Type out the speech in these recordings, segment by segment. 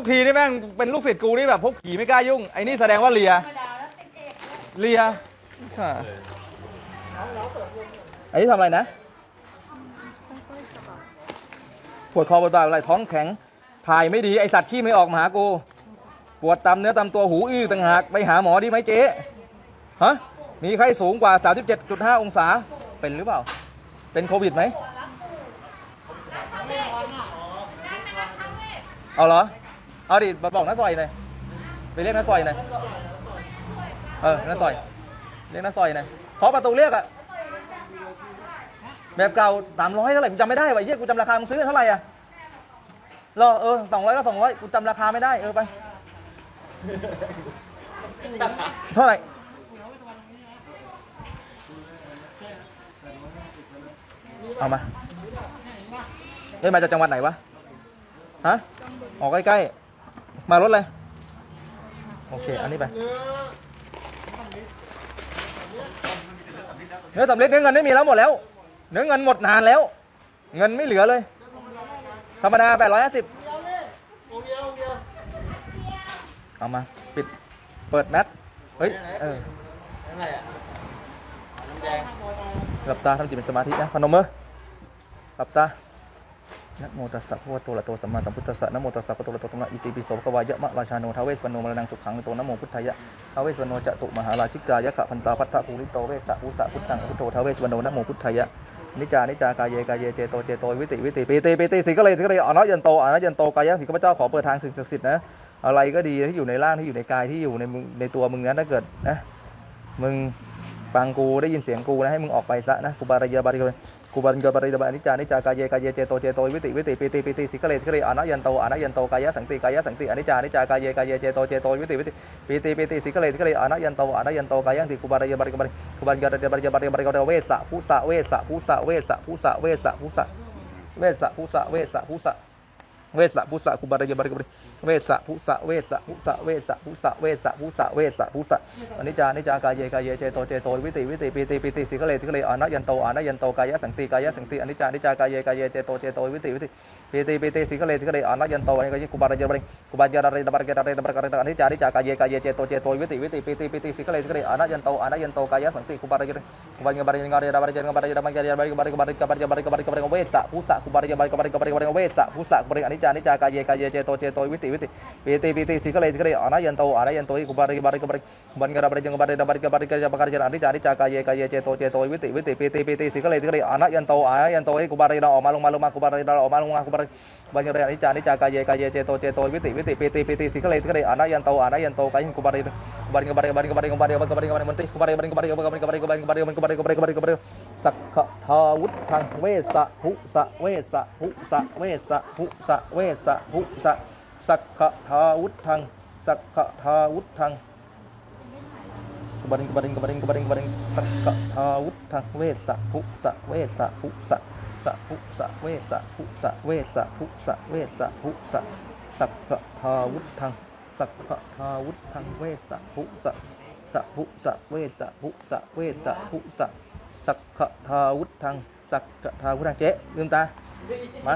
ทุกทีนี่แม่งเป็นลูกศิษย์กูนี่แบบพวกผีไม่กล้ายุ่งไอ้นี่แสดงว่าเลีย ธรรมดาแล้วติดเอกเลยเลียค่ะไอ้นี่ทำอะไรนะ ปวดคอปวดบ่าอะไรท้องแข็งถ่ายไม่ดีไอสัตว์ขี้ไม่ออกมาหากูปวดตามเนื้อตามตัวหูอื้อต่างหากไปหาหมอดีไหมเจ๊ฮะมีไข้สูงกว่า 37.5 องศาเป็นหรือเปล่า เป็นโควิดไหมเอาเหรอ เอาดิมาบอกน้าซอยหน่อยไปเรียกน้าซอยหน่อยเออน้าซอย เรียกน้าซอยหน่อยเคาะประตูเรียกอะแบบเก่าสามร้อยเท่าไหร่กูจำไม่ได้ว่ะเหี้ยกูจำราคามึงซื้อเท่าไหร่อะรอเออสองร้อยก็สองร้อยกูจำราคาไม่ได้เออไป เท่าไหร่เอามาเอ้ยมาจากจังหวัดไหนวะ ฮะ ออกใกล้ๆ มารถเลยโอเค อันนี้ไป เนื้อสำลิดเนื้อเงินไม่มีแล้วหมดแล้ว เนื้อเงินหมดนานแล้ว เงินไม่เหลือเลย ธรรมดาแปดร้อยห้าสิบเอามา ปิด เปิดแมทเฮ้ย เออหลับตาทำจิตเป็นสมาธินะ พนมมือหลับตา นะโมตัสสะพระวะโตอะระโตสัมมาสัมพุทธัสสะนะโมตัสสะพระโตอะระโตสัมมาอิติปิโสภะควายะมะราชาโนทาเวสวรรณโนมรณังสุขังโตนะโมพุทธายะทาเวสวรรณโนจะตุมหาราชิกายะขะพันตาพัทธะภูริโตเวสสะภูสะพุทธังพุทโธทาเวสวรรณโนนะโมพุทธายะนิจา นิจากายเยกายเยเจโตเจโตวิติวิติปีติปีติสิก็เลยสิก็เลยอนัยันโตอนัยันโตกายะสิข้าพเจ้าขอเปิดทางสิ่งศักดิ์สิทธิ์นะอะไรก็ดีที่อยู่ในร่างที่อยู่ในกายที่อยู่ในในตัวมึงนั้นถ้าเกิดนะมึง ฟังกูได้ยินเสียงกูนะให้มึงออกไปซะนะกูบารายาบาริกากูบารายาบาริกาอนิจานิจากายเยกายเยเจโตเจโตวิติวิติปีติปีติสิกเลสิกเลอนัยันโตอนัยันโตกายะสังติกายะสังติอนิจานิจากายเยกายเยเจโตเจโตวิติวิติปีติปีติสิกเลสิกเลอนัยันโตอนัยันโตกายังติกูบารายาบาริกาบาริกูบารายาบาริกาบาริกาบาริกาบาริกาเวสะพุสะเวสะพุสะเวสะพุสะเวสะพุสะเวสะพุสะเวสะพุสะ เวสะพุสะคุบารายบาริกบริเวสะพุสะเวสะพุสะเวสะพุสะเวสะพุสะเวสะพุสะอนิจจานิจจากายเยกายเยเจโตเจโตวิติวิติปีติปีติสิกเลสิกเลอนัยันโตอนัยันโตกายะสังติกายะสังติอนิจจานิจจากายเยกายเยเจโตเจโตวิติวิติปีติปีติสิกเลสิกเลอนัยันโตอนิกายกุบารายบาริกุบารายบาริบาริกบาริบาริกบริอนิจจานิจากายเยกายเยเจโตเจโตวิติวิติปีติปีติสิกเลสิกเลอนัยันโตอนัยันโตกายะสังติกุบารายกุบารายบาริกบาริบาริกบาริบาริกบาริบาริกบาริกบาริกบาริกบาริกบาริกบาริเวสะพุสะคุบารายบาริกบาริกบาริกบาริเวสะพุสะคุบารอนิจจานิจากายเยกายเยเจโตเจโตวิติวิติปีติปีติสิกเลสิกเลอนัยันโตอนัยันโตกุบารายบาริกบาริบันกบาริจังบาริบาริกบาริกบาริอนิจจานิจากายเยกายเยเจโตเจโตวิติวิติปีติปีติสิกเลสิกเลอนัยันโตอนัยันโตกุบารายเราออกมาลงมาลงมากุบารายเราออกมาลงมากุบารายบันกบาริอนิจจานิจากายเยกายเยเจโตเจโตวิติวิติปีติปีติสิกเลสิกเลอนัยันโตอนัยันโตกายกุบารายบันกบาริบาริกบาริกบาริกบาริกบาริกบาริมันติกุบารายบันกบาริกบาริกบาริกบาริกบาริมันกบาริกบาริกบาริกบาริ สักขทาวุธังเวสะหุสะเวสะหุสะเวสะหุสะเวสะหุสะสักขทาวุธังสักขทาวุธังกบริงกบริงกบริงกบริงกบริงสักกะทาวุธังเวสะภุสะเวสะภุสะสะภุสะเวสะภุสะเวสะภุสะเวสะภุสะสักกะทาวุธังสักกะทาวุธังเวสะภุสะสะภุสะเวสะภุสะเวสะภุสะ สักกะทาวุธังสักกะทาวุธังเจ๊ลืมตามา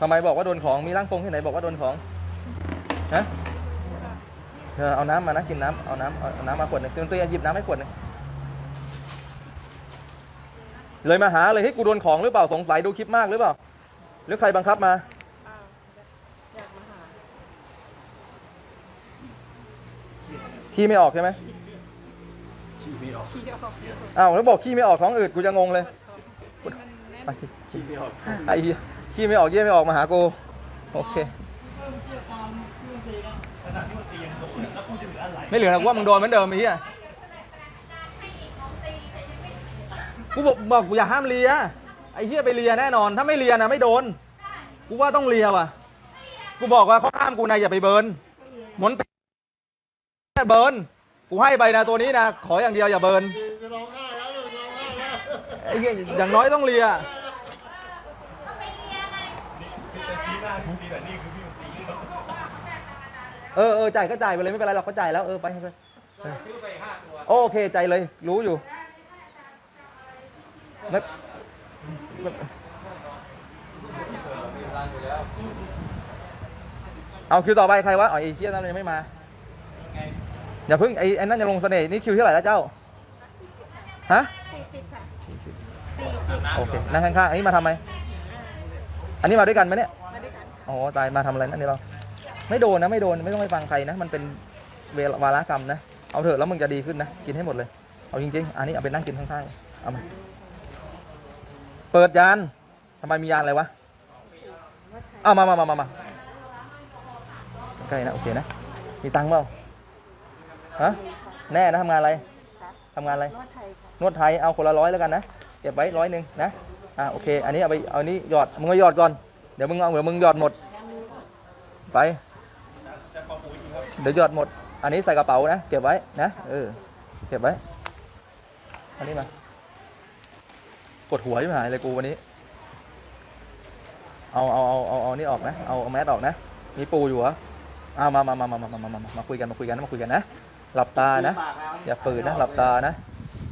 ทำไมบอกว่าโดนของมีร่างทรงที่ไหนบอกว่าโดนของฮะเธอเอาน้ำมานะกินน้ำเอาน้ำเอาเอาน้ำมาขวดหนึ่งเตือนหยิบน้ำให้ขวดหนึ่งเลยมาหาเลยให้ยกูโดนของหรือเปล่าสงสัยดูคลิปมากหรือเปล่าหรือใครบังคับมาอ้าวอยากมาหาขี้ไม่ออกใช่ไหม ขี้ไม่ออกขี้เดียวของพี่คนอ้าวแล้วบอกขี้ไม่ออกท้องอืดกูจะงงเลยมันแน่นไอ้ขี้ไม่ออกไอ้เหี้ยขี้ไม่ออกเยี่ยไม่ออกมาหากูโอเคไม่เหลือหรอกว่ามึงโดนเหมือนเดิมไอ้เหี้ยกูบอกบอกกูอย่าห้ามเลียไอ้เหี้ยไปเลียแน่นอน ถ้าไม่เลียนะไม่โดน กูว่าต้องเลียว่ะ กูบอกว่าเขาห้ามกูนะอย่าไปเบิร์นหมนติเบิร์น กูให้ไปนะตัวนี้นะขออย่างเดียวอย่าเบิร์นไอ้เหี้ยอย่างน้อยต้องเลียเออเออจ่ายก็จ่ายไปเลยไม่เป็นไรหรอกเขาจ่ายแล้วเออไปไปโอเคใจเลย รู้อยู่ไม่เอาคิวต่อไปใครวะอ๋อไอ้เชี่ยนั่นยังไม่มา อย่าเพิ่งไอ้ไอ้นั่นจะลงเสน่ห์นี่คิวที่เท่าไหร่แล้วเจ้า ฮะสี่สิบค่ะโอเค นั่งข้างๆอันนี้มาทำไม อันนี้มาด้วยกันไหมเนี่ย มาด้วยกันอ๋อ ตาย มาทำอะไรนั่นนี่เรา ไม่โดนนะ ไม่โดน ไม่ต้องไปฟังใครนะ มันเป็นเวลวาระกรรมนะ เอาเถอะ แล้วมึงจะดีขึ้นนะ กินให้หมดเลย เอาจริงๆ อันนี้เอาไปนั่งกินข้างๆ เอามา เปิดยานทำไมมียานอะไรวะเอามามามามามาใกล้นะ โอเคนะ มีตังค์เปล่า ฮะแน่นะทำงานอะไรค่ะทำงานอะไรนวดไทยค่ะนวดไทย เอาคนละร้อยแล้วกันนะ เก็บไว้ร้อยหนึ่งนะ อ่าโอเค อันนี้เอาไป เอานี้หยอด มึงเอาหยอดก่อน เดี๋ยวมึงเอาเดี๋ยวมึงหยอดหมด ไป เดี๋ยวหยอดหมด อันนี้ใส่กระเป๋านะ เก็บไว้นะ เออ เก็บไว้ อันนี้มากดหัวที่หายเลยกูวันนี้ เอาเอาเอาเอาเอานี่ออกนะ เอาเอาแมสออกนะ มีปูอยู่เหรอเอามามามามามามามามามาคุยกัน มาคุยกัน มาคุยกันนะ หลับตานะ อย่าฝืนนะ หลับตานะ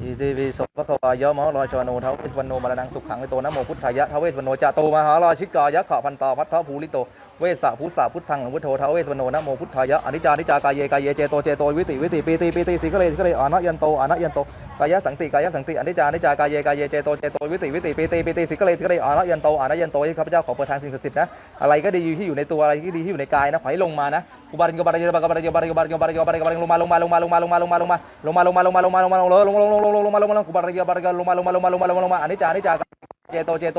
อิติปิโสภะคะวายะมะรอชโนทาวเวสวันโนมรณังสุขังในโตนะโมพุทธายะทาวเวสวันโนจะโตมหาราชิกายะขะพันตาพัทธภูริโต เวสสะพุทธะพุทธังหลวงพุทโธทาวเวสวันโนนะโมพุทธายะอนิจจานิจจากายเยกายเยเจโตเจโตวิติวิติปีติปีติสิกะเลสิกะเลอานะยันโตอานะยันโต กายะสังติกายะสังติอนิจจานิจจากายเยกายเยเจโตเจโตวิติวิติปิติปิติสิกเลสิกเลอานะยันโตอานะยันโตที่ข้าพเจ้าขอเปิดทางสิ่งศักดิ์สิทธิ์นะอะไรก็ดีที่อยู่ในตัวอะไรที่ดีที่อยู่ในกายนะขอให้ลงมานะกุบาริงกุบาริงกุบาริงกุบาริงกุบาริงกุบาริงกุบาริงกุบาริงลงมาลงมาลงลงมาลงมาลงมาลงมาลงมาลงมาลงมาลงมาลงมาลงมาลงมาลงมาลงมาลงลงลงลงลงลงลงลงลงกุบาริงกุบาริงลงมาลงมาลงมาลงมาลงมาลงมาอนิจจานิจจากเจโตเจโต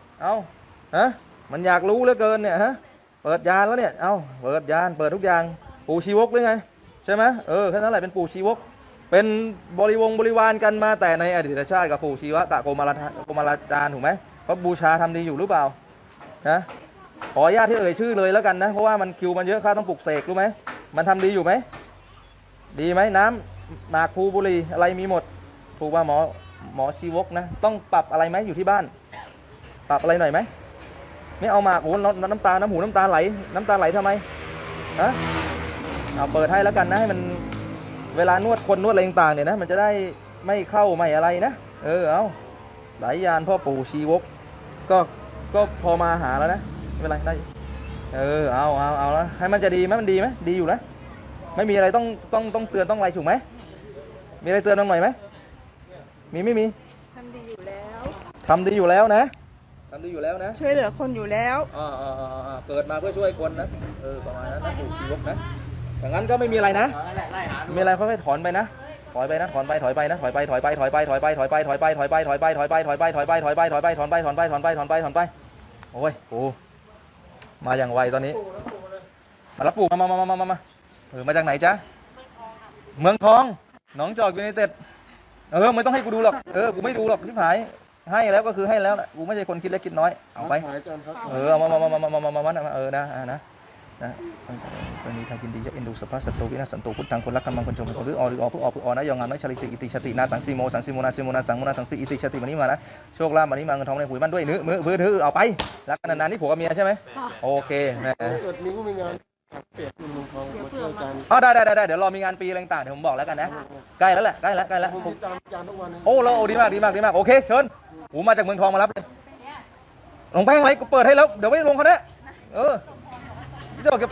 เอาฮะมันอยากรู้เหลือเกินเนี่ยฮะเปิดยานแล้วเนี่ยเอาเปิดยานเปิดทุกอย่างปู่ชีวกหรือไงใช่ไหมเออแค่นั้นแหละเป็นปู่ชีวก เป็นบริวงบริวารกันมาแต่ในอดีตชาติกับปู่ชีวะกะโกมาลาโกมาลาจารถูกไหมเพราะบูชาทำดีอยู่หรือเปล่านะขออนุญาตที่เอ่ยชื่อเลยแล้วกันนะเพราะว่ามันคิวมันเยอะค่าต้องปลุกเสกรู้ไหมมันทำดีอยู่ไหมดีไหมน้ำหมากภูบุรีอะไรมีหมดถูกป่ะหมอหมอชีวกนะ ต้องปรับอะไรไหมอยู่ที่บ้าน ปรับอะไรหน่อยไหมไม่เอาหมากโอ้โหน้ำน้ำตา น้ำหูน้ำตาไหล น้ำตาไหลทำไมฮะเอาเปิดให้แล้วกันนะให้มันเวลานวดคนนวดอะไรต่างๆเนี่ยนะ มันจะได้ไม่เข้าไม่อะไรนะเออเอาไหลยานพ่อปู่ชีวก ก็ก็พอมาหาแล้วนะไม่เป็นไรได้อยู่เออเอาเอาเอาแล้วให้มันจะดีไหมมันดีไหมดีอยู่นะไม่มีอะไรต้องต้องต้องเตือนต้องอะไรถูกไหมมีอะไรเตือนบ้างหน่อยไหมมีไม่มีทำดีอยู่แล้วทำดีอยู่แล้วนะ ทำดีอยู่แล้วนะช่วยเหลือคนอยู่แล้วอ่าอ่าอ่าอ่าเกิดมาเพื่อช่วยคนนะเออประมาณนั้นนะปลูกชีวกนะอย่างนั้นก็ไม่มีอะไรนะนั่นแหละไล่หาดูมีอะไรค่อยๆถอนไปนะถอยไปนะถอนไปถอยไปนะถอยไปถอยไปถอยไปถอยไปถอยไปถอยไปถอยไปถอยไปถอยไปถอยไปถอยไปถอยไปถอยไปถอนไปถอนไปถอนไปถอนไปถอนไปโอ้ยปูมาอย่างไวตอนนี้ มารับปู่มามามามามามาเออมาจากไหนจ๊ะเมืองทองหนองจอกยูไนเต็ดเออไม่ต้องให้กูดูหรอกเออกูไม่ดูหรอกที่ผาย ให้แล้วก็คือให้แล้วนะกูไม่ใช่คนคิดเล็กคิดน้อยเอาไปเออมามามามามามามาเออนะนะนะตอนนี้ทางยินดีจะเอ็นดูสภาพสัตว์วินาสันตุพุทธังคนรักกันมังคนชมคนรือออหรืออ๋อเพื่อออกเพื่ออ่อนะยองงามน้อยชลิติอิติชตินาสังสีโมสังสีโมนาสีโมนาสังโมนาสังสีอิติชติมานี้มานะโชคลาภมานี้มาเงินทองในหุยมันด้วยเนื้อมือพื้นทื่อเอาไปรักกันนานๆนี่ผัวกับเมียใช่ไหมโอเคนะมี เปียกคุณลุงทองมาช่วยกันอ๋อได้ได้ได้เดี๋ยวรอมีงานปีอะไรต่างๆเดี๋ยวผมบอกแล้วกันนะใกล้แล้วแหละใกล้แล้วใกล้แล้วผมติดตามอาจารย์ทุกวันนะโอ้แล้วโอ้ดีมากดีมากดีมากโอเคเชิญหูมาจากเมืองทองมารับเลยลงแป้งอะไรกูเปิดให้แล้วเดี๋ยวไม่ลงเขาแน่เออเดี๋ยวเก็บ